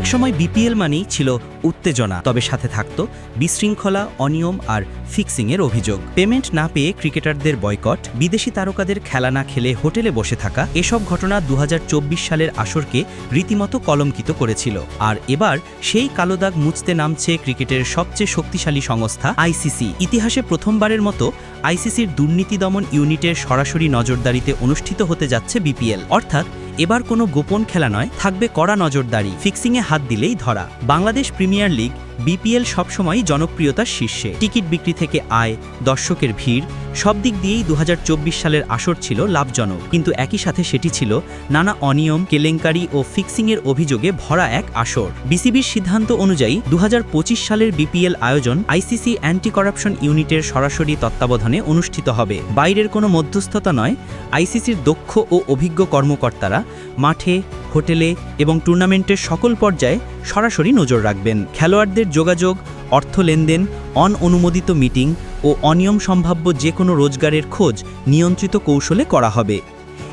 একসময় বিপিএল মানেই ছিল উত্তেজনা, তবে সাথে থাকত বিশৃঙ্খলা, অনিয়ম আর ফিক্সিংয়ের অভিযোগ। পেমেন্ট না পেয়ে ক্রিকেটারদের বয়কট, বিদেশি তারকাদের খেলা না খেলে হোটেলে বসে থাকা এসব ঘটনা দু হাজার চব্বিশ সালের আসরকে রীতিমতো কলঙ্কিত করেছিল। আর এবার সেই কালো দাগ মুছতে নামছে ক্রিকেটের সবচেয়ে শক্তিশালী সংস্থা আইসিসি। ইতিহাসে প্রথমবারের মতো আইসিসির দুর্নীতি দমন ইউনিটের সরাসরি নজরদারিতে অনুষ্ঠিত হতে যাচ্ছে বিপিএল। অর্থাৎ এবার কোনো গোপন খেলা নয়, থাকবে কড়া নজরদারি। ফিক্সিংয়ে হাত দিলেই ধরা। বাংলাদেশ প্রিমিয়ার লিগ, বিপিএল সবসময়ই জনপ্রিয়তার শীর্ষে। টিকিট বিক্রি থেকে আয়, দর্শকের ভিড়, সব দিক দিয়েই দু হাজার চব্বিশ সালের আসর ছিল লাভজনক। কিন্তু একই সাথে সেটি ছিল নানা অনিয়ম, কেলেঙ্কারি ও ফিক্সিংয়ের অভিযোগে ভরা এক আসর। বিসিবির সিদ্ধান্ত অনুযায়ী দু হাজার পঁচিশ সালের বিপিএল আয়োজন আইসিসি অ্যান্টি করাপশন ইউনিটের সরাসরি তত্ত্বাবধানে অনুষ্ঠিত হবে। বাইরের কোনো মধ্যস্থতা নয়, আইসিসির দক্ষ ও অভিজ্ঞ কর্মকর্তারা মাঠে, হোটেলে এবং টুর্নামেন্টের সকল পর্যায়ে সরাসরি নজর রাখবেন। খেলোয়াড়দের যোগাযোগ, অর্থ লেনদেন অন অনুমোদিত মিটিং ও অনিয়ম সম্ভাব্য যে কোনো রোজগারের খোঁজ নিয়ন্ত্রিত কৌশলে করা হবে।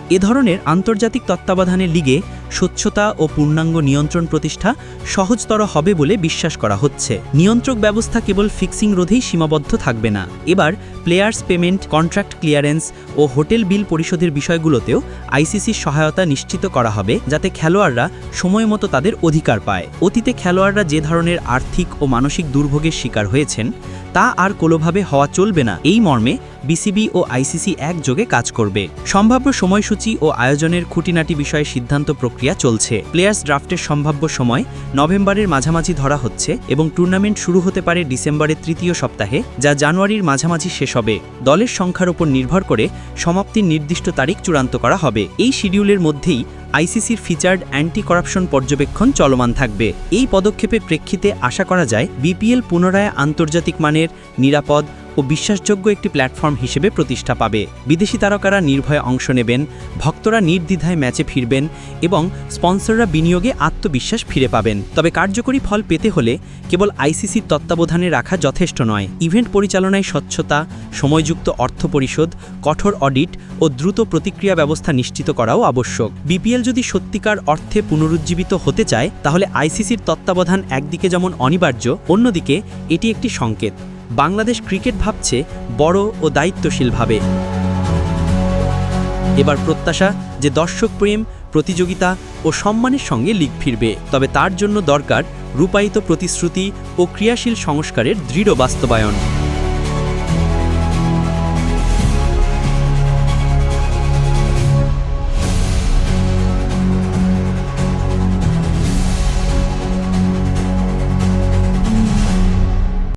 এ ধরনের আন্তর্জাতিক তত্ত্বাবধানের লিগে স্বচ্ছতা ও পূর্ণাঙ্গ নিয়ন্ত্রণ প্রতিষ্ঠা সহজতর হবে বলে বিশ্বাস করা হচ্ছে। নিয়ন্ত্রক ব্যবস্থা কেবল ফিক্সিং রোধেই সীমাবদ্ধ থাকবে না। এবার প্লেয়ার্স পেমেন্ট, কন্ট্রাক্ট ক্লিয়ারেন্স ও হোটেল বিল পরিশোধের বিষয়গুলোতেও আইসিসির সহায়তা নিশ্চিত করা হবে যাতে খেলোয়াড়রা সময় মতো তাদের অধিকার পায়। অতীতে খেলোয়াড়রা যে ধরনের আর্থিক ও মানসিক দুর্ভোগের শিকার হয়েছেন, তা আর কোনোভাবে হওয়া চলবে না। এই মর্মে বিসিবি ও আইসিসি একযোগে কাজ করবে। সম্ভাব্য সময়সূচি ও আয়োজনের খুঁটিনাটি বিষয়ে সিদ্ধান্ত প্রক্রিয়া চলছে। প্লেয়ার্স ড্রাফটের সম্ভাব্য সময় নভেম্বরের মাঝামাঝি ধরা হচ্ছে এবং টুর্নামেন্ট শুরু হতে পারে ডিসেম্বরের তৃতীয় সপ্তাহে, যা জানুয়ারির মাঝামাঝি শেষ হবে। দলের সংখ্যার উপর নির্ভর করে সমাপ্তির নির্দিষ্ট তারিখ চূড়ান্ত করা হবে। এই শিডিউলের মধ্যেই আইসিসির ফিচার্ড অ্যান্টি করাপশন পর্যবেক্ষণ চলমান থাকবে। এই পদক্ষেপের প্রেক্ষিতে আশা করা যায়, বিপিএল পুনরায় আন্তর্জাতিক মানের নিরাপদ ও বিশ্বাসযোগ্য একটি প্ল্যাটফর্ম হিসেবে প্রতিষ্ঠা পাবে। বিদেশি তারকারা নির্ভয়ে অংশ নেবেন, ভক্তরা নির্দ্বিধায় ম্যাচে ফিরবেন এবং স্পন্সররা বিনিয়োগে আত্মবিশ্বাস ফিরে পাবেন। তবে কার্যকরী ফল পেতে হলে কেবল আইসিসির তত্ত্বাবধানে রাখা যথেষ্ট নয়। ইভেন্ট পরিচালনায় স্বচ্ছতা, সময়যুক্ত অর্থ পরিশোধ, কঠোর অডিট ও দ্রুত প্রতিক্রিয়া ব্যবস্থা নিশ্চিত করাও আবশ্যক। বিপিএল যদি সত্যিকার অর্থে পুনরুজ্জীবিত হতে চায়, তাহলে আইসিসির তত্ত্বাবধান একদিকে যেমন অনিবার্য, অন্যদিকে এটি একটি সংকেত। বাংলাদেশ ক্রিকেট ভাবছে বড় ও দায়িত্বশীলভাবে। এবার প্রত্যাশা যে দর্শক প্রেম, প্রতিযোগিতা ও সম্মানের সঙ্গে লিগ ফিরবে। তবে তার জন্য দরকার রূপায়িত প্রতিশ্রুতি ও ক্রিয়াশীল সংস্কারের দৃঢ় বাস্তবায়ন।